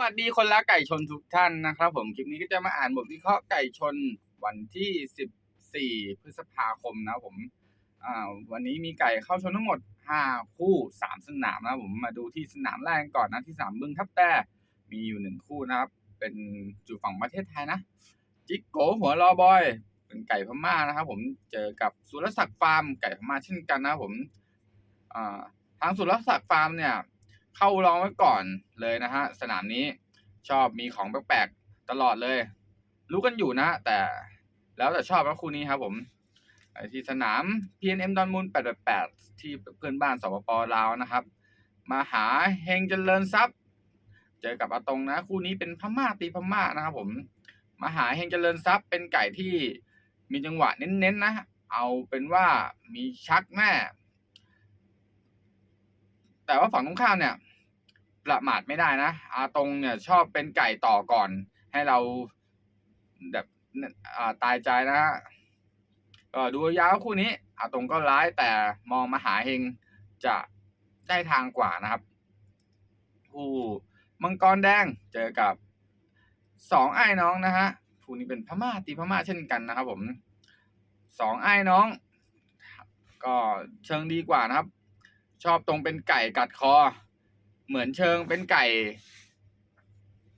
วัสดีคนรักไก่ชนทุกท่านนะครับผมคลิปนี้ก็จะมาอ่านบทวิเคราะห์ไก่ชนวันที่ 14 พฤษภาคมนะผมวันนี้มีไก่เข้าชนทั้งหมด 5 คู่ 3 สนามนะผมมาดูที่สนามแรกก่อนนะที่สามบึงทับแต่มีอยู่หนึ่งคู่นะครับเป็นอยู่ฝั่งประเทศไทยนะจิกโกหัวรอบอย เป็นไก่พม่านะครับผมเจอกับสุรศักดิ์ฟาร์มไก่พม่าเช่นกันนะผมทางสุรศักดิ์ฟาร์มเนี่ย เข้าลองไว้ก่อนเลยนะฮะ สนามนี้ชอบมีของแปลกๆตลอดเลย รู้กันอยู่นะ แต่แล้วแต่ชอบนะคู่นี้ครับผมที่สนาม PNM ดอนมูล 888 ที่เพื่อนบ้านสปปลาวนะครับ มาหาเฮงเจริญทรัพย์ เจอกับอาตงนะ คู่นี้เป็นพม่าตีพม่านะครับผม มาหาเฮงเจริญทรัพย์เป็นไก่ที่มีจังหวะเน้นๆนะ เอาเป็นว่ามีชักแน่ แต่ว่าฝั่งตรงข้ามเนี่ย ประมาทไม่ได้นะอาตรงเนี่ย ชอบเป็นไก่ต่อก่อน ให้เราแบบอ่าตายใจนะฮะก็ดูยาวคู่นี้อาตรงก็ร้ายแต่มองมาหาเฮงจะได้ทางกว่านะครับคู่มังกรแดงเจอกับสองไอ้น้องนะฮะคู่นี้เป็นพม่าตีพม่าเช่นกันนะครับผมสองไอ้น้อง ก็เชิงดีกว่านะครับ ชอบตรงเป็นไก่กัดคอ เหมือนเชิงเป็นไก่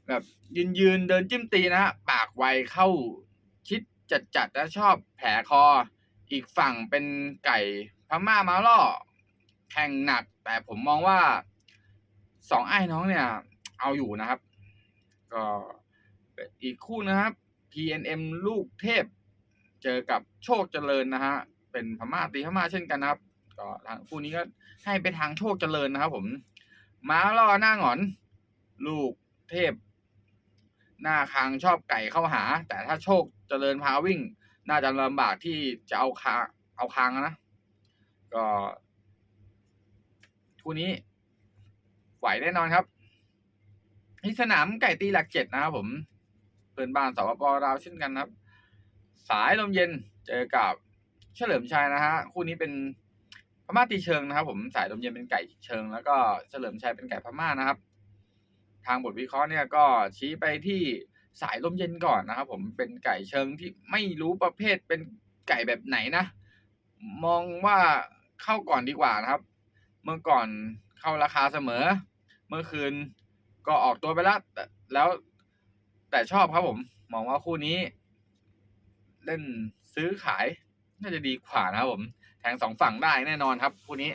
แบบยืนยืนเดินจิ้มตีนะฮะปากไวเข้าชิดจัดจัดแล้วชอบแผลคอ อีกฝั่งเป็นไก่พม่ามาล่อ แข่งหนัก แต่ผมมองว่าสองไอ้น้องเนี่ย เอาอยู่นะครับ ก็อีกคู่นะครับ PNM ลูกเทพ เจอกับโชคเจริญนะฮะ เป็นพม่าตีพม่าเช่นกันนะครับ ก็ทางคู่นี้ก็ให้ไปทางโชคเจริญนะครับ ผม ม้าล่อหน้าหงอน ลูกเทพ หน้าคางชอบไก่เข้าหา แต่ถ้าโชคเจริญพาวิ่ง น่าจะลำบากที่จะเอาคาเอาคางนะก็คู่นี้ไหวแน่นอนครับที่สนามไก่ตีหลักเจ็ดนะครับผมเพื่อนบ้านสปปลาวเช่นกันครับ สายลมเย็นเจอกับเฉลิมชัยนะฮะ คู่นี้เป็น ม่าตีเชิงนะครับ ผมสายลมเย็นเป็นไก่เชิง แล้วก็เฉลิมชัยเป็นไก่พม่านะครับ ทางบทวิเคราะห์เนี่ยก็ชี้ไปที่สายลมเย็นก่อนนะครับ ผมเป็นไก่เชิงที่ไม่รู้ประเภทเป็นไก่แบบไหนนะ มองว่าเข้าก่อนดีกว่านะครับ เมื่อก่อนเข้าราคาเสมอ เมื่อคืนก็ออกตัวไปแล้วแต่แล้วแต่ชอบครับผม มองว่าคู่นี้ เล่นซื้อขายน่าจะดีกว่านะครับผม แทงสองฝั่งได้แน่นอนครับคู่นี้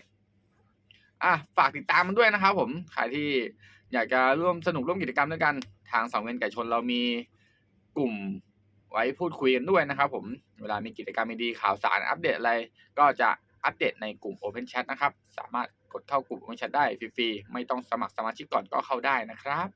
อะฝากติดตามมันด้วยนะครับ ผมใครที่อยากจะร่วมสนุกร่วมกิจกรรมด้วยกัน ทางสองเวนไก่ชนเรามีกลุ่มไว้พูดคุยกันด้วยนะครับ ผมเวลามีกิจกรรมดีข่าวสารอัปเดตอะไร ก็จะอัปเดตในกลุ่ม Open Chat นะครับ สามารถกดเข้ากลุ่ม Open Chat ได้ฟรีๆไม่ต้องสมัครสมาชิกก่อนก็เข้าได้นะครับ